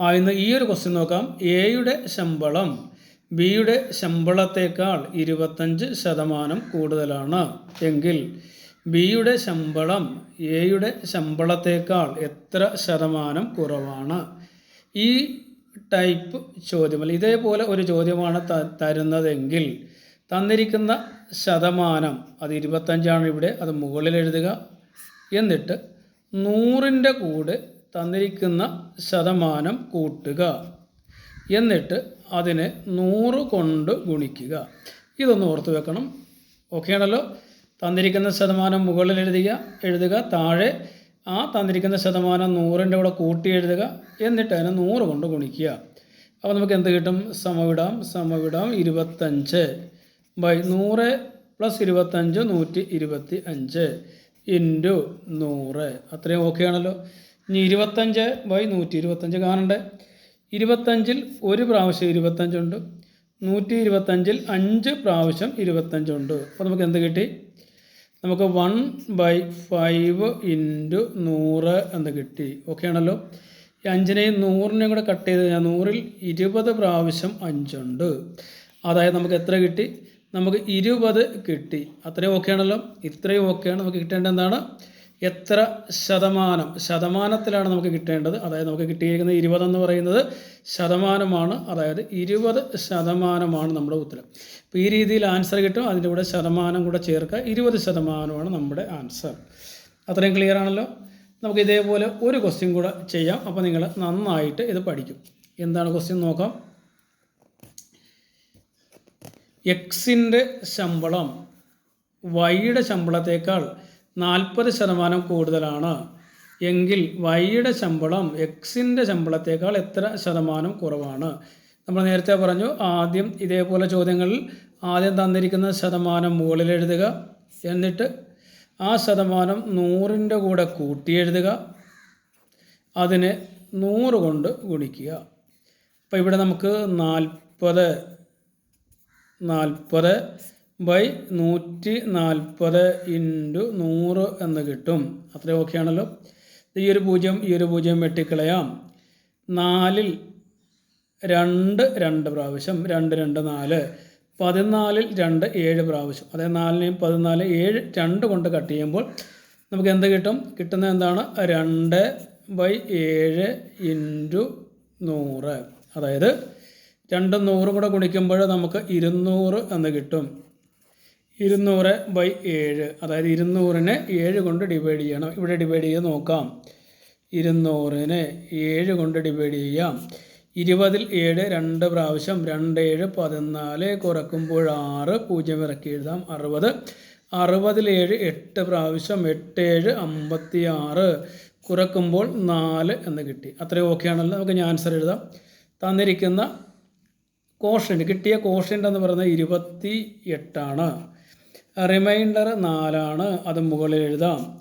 ആ ഇന്ന് ഈ ഒരു ക്വസ്റ്റ്യൻ നോക്കാം. എയുടെ ശമ്പളം ബിയുടെ ശമ്പളത്തേക്കാൾ ഇരുപത്തഞ്ച് ശതമാനം കൂടുതലാണ്. എങ്കിൽ ബിയുടെ ശമ്പളം എയുടെ ശമ്പളത്തേക്കാൾ എത്ര ശതമാനം കുറവാണ്? ഈ ടൈപ്പ് ചോദ്യം അല്ല ഇതേപോലെ ഒരു ചോദ്യമാണ് തരുന്നതെങ്കിൽ തന്നിരിക്കുന്ന ശതമാനം അത് ഇരുപത്തഞ്ചാണ് ഇവിടെ അത് മുകളിൽ എഴുതുക. എന്നിട്ട് നൂറിന്റെ കൂടെ തന്നിരിക്കുന്ന ശതമാനം കൂട്ടുക. എന്നിട്ട് അതിനെ നൂറ് കൊണ്ട് ഗുണിക്കുക. ഇതൊന്ന് ഓർത്ത് വെക്കണം. ഓക്കെ ആണല്ലോ? തന്നിരിക്കുന്ന ശതമാനം മുകളിൽ എഴുതുക എഴുതുക. താഴെ ആ തന്നിരിക്കുന്ന ശതമാനം നൂറിന്റെ കൂടെ കൂട്ടി എഴുതുക. എന്നിട്ട് അതിനെ നൂറ് കൊണ്ട് ഗുണിക്കുക. അപ്പോൾ നമുക്ക് എന്ത് കിട്ടും? സമവിടാം സമവിടാം. ഇരുപത്തഞ്ച് ബൈ നൂറ് പ്ലസ് ഇരുപത്തഞ്ച് നൂറ്റി ഇരുപത്തി അഞ്ച് ഇന്റു നൂറ്. അത്രയും ഓക്കെ ആണല്ലോ? ഇനി ഇരുപത്തഞ്ച് ബൈ നൂറ്റി ഇരുപത്തഞ്ച് കാണണ്ടേ? ഇരുപത്തഞ്ചിൽ ഒരു പ്രാവശ്യം ഇരുപത്തഞ്ചുണ്ട് നൂറ്റി ഇരുപത്തഞ്ചിൽ അഞ്ച് പ്രാവശ്യം ഇരുപത്തഞ്ചുണ്ട് അപ്പോൾ നമുക്ക് എന്ത് കിട്ടി? നമുക്ക് വൺ ബൈ ഫൈവ് ഇന്റു നൂറ് എന്ന് കിട്ടി. ഓക്കെ ആണല്ലോ? ഈ അഞ്ചിനെയും നൂറിനെയും കൂടെ കട്ട് ചെയ്ത് കഴിഞ്ഞാൽ നൂറിൽ ഇരുപത് പ്രാവശ്യം അഞ്ചുണ്ട് അതായത് നമുക്ക് എത്ര കിട്ടി? നമുക്ക് ഇരുപത് കിട്ടി. അത്രയും ഓക്കെ ആണല്ലോ? ഇത്രയും ഓക്കെയാണ് നമുക്ക് കിട്ടേണ്ടത് എന്താണ്? എത്ര ശതമാനം ശതമാനത്തിലാണ് നമുക്ക് കിട്ടേണ്ടത്? അതായത് നമുക്ക് കിട്ടിയിരിക്കുന്ന ഇരുപതെന്ന് പറയുന്നത് ശതമാനമാണ്. അതായത് ഇരുപത് ശതമാനമാണ് നമ്മുടെ ഉത്തരം. അപ്പോൾ ഈ രീതിയിൽ ആൻസർ കിട്ടും. അതിന്റെ കൂടെ ശതമാനം കൂടെ ചേർക്കുക. ഇരുപത് ശതമാനമാണ് നമ്മുടെ ആൻസർ. അത്രയും ക്ലിയർ ആണല്ലോ? നമുക്ക് ഇതേപോലെ ഒരു ക്വസ്റ്റ്യൻ കൂടെ ചെയ്യാം. അപ്പോൾ നിങ്ങൾ നന്നായിട്ട് ഇത് പഠിക്കും. എന്താണ് ക്വസ്റ്റ്യൻ നോക്കാം. എക്സിന്റെ ശമ്പളം വൈയുടെ ശമ്പളത്തേക്കാൾ നാൽപ്പത് ശതമാനം കൂടുതലാണ്. എങ്കിൽ വൈയുടെ ശമ്പളം എക്സിന്റെ ശമ്പളത്തേക്കാൾ എത്ര ശതമാനം കുറവാണ്? നമ്മൾ നേരത്തെ പറഞ്ഞു ആദ്യം ഇതേപോലെ ചോദ്യങ്ങളിൽ ആദ്യം തന്നിരിക്കുന്ന ശതമാനം മുകളിൽ എഴുതുക. എന്നിട്ട് ആ ശതമാനം നൂറിന്റെ കൂടെ കൂട്ടി എഴുതുക. അതിനെ നൂറ് കൊണ്ട് ഗുണിക്കുക. അപ്പോൾ ഇവിടെ നമുക്ക് നാൽപ്പത് നാൽപ്പത് ബൈ നൂറ്റി നാൽപ്പത് ഇന്റു നൂറ് എന്ന് കിട്ടും. അത്രയും ഓക്കെ ആണല്ലോ. ഈ ഒരു പൂജ്യം ഈ ഒരു പൂജ്യം വെട്ടിക്കളയാം. നാലിൽ രണ്ട് രണ്ട് പ്രാവശ്യം രണ്ട് രണ്ട് നാല്. പതിനാലിൽ രണ്ട് ഏഴ് പ്രാവശ്യം. അതായത് നാലിനെയും പതിനാല് ഏഴ് രണ്ട് കൊണ്ട് കട്ട് ചെയ്യുമ്പോൾ നമുക്ക് എന്ത് കിട്ടും? കിട്ടുന്നത് എന്താണ്? രണ്ട് ബൈ ഏഴ് ഇന്റു നൂറ്. അതായത് രണ്ടും നൂറും കൂടെ ഗുണിക്കുമ്പോൾ നമുക്ക് ഇരുന്നൂറ് എന്ന് കിട്ടും. ഇരുന്നൂറ് ബൈ ഏഴ്. അതായത് ഇരുന്നൂറിനെ ഏഴ് കൊണ്ട് ഡിവൈഡ് ചെയ്യണം. ഇവിടെ ഡിവൈഡ് ചെയ്ത് നോക്കാം. ഇരുന്നൂറിന് ഏഴ് കൊണ്ട് ഡിവൈഡ് ചെയ്യാം. ഇരുപതിൽ ഏഴ് രണ്ട് പ്രാവശ്യം രണ്ട് ഏഴ് പതിനാല് കുറക്കുമ്പോൾ ആറ് പൂജ്യം ഇറക്കി എഴുതാം. അറുപത്. അറുപതിൽ ഏഴ് എട്ട് പ്രാവശ്യം എട്ട് ഏഴ് അമ്പത്തി ആറ് കുറക്കുമ്പോൾ നാല് എന്ന് കിട്ടി. അത്രയും ഓക്കെ ആണല്ലോ. നമുക്ക് ഞാൻ ആൻസർ എഴുതാം. തന്നിരിക്കുന്ന കോഷ്യന്റ് കിട്ടിയ കോഷ്യന്റ് എന്ന് പറയുന്നത് ഇരുപത്തി എട്ടാണ് റിമൈൻഡർ നാലാണ് അത് മുകളിൽ എഴുതാം.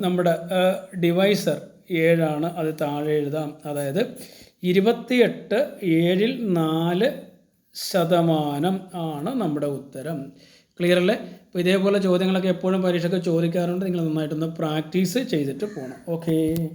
നമ്മുടെ ഡിവൈസർ ഏഴാണ് അത് താഴെ എഴുതാം. അതായത് ഇരുപത്തിയെട്ട് ഏഴിൽ നാല് ശതമാനം ആണ് നമ്മുടെ ഉത്തരം. ക്ലിയർ അല്ലേ? അപ്പോൾ ഇതേപോലെ ചോദ്യങ്ങളൊക്കെ എപ്പോഴും പരീക്ഷയ്ക്ക് ചോദിക്കാറുണ്ട്. നിങ്ങൾ നന്നായിട്ടൊന്ന് പ്രാക്ടീസ് ചെയ്തിട്ട് പോകണം ഓക്കേ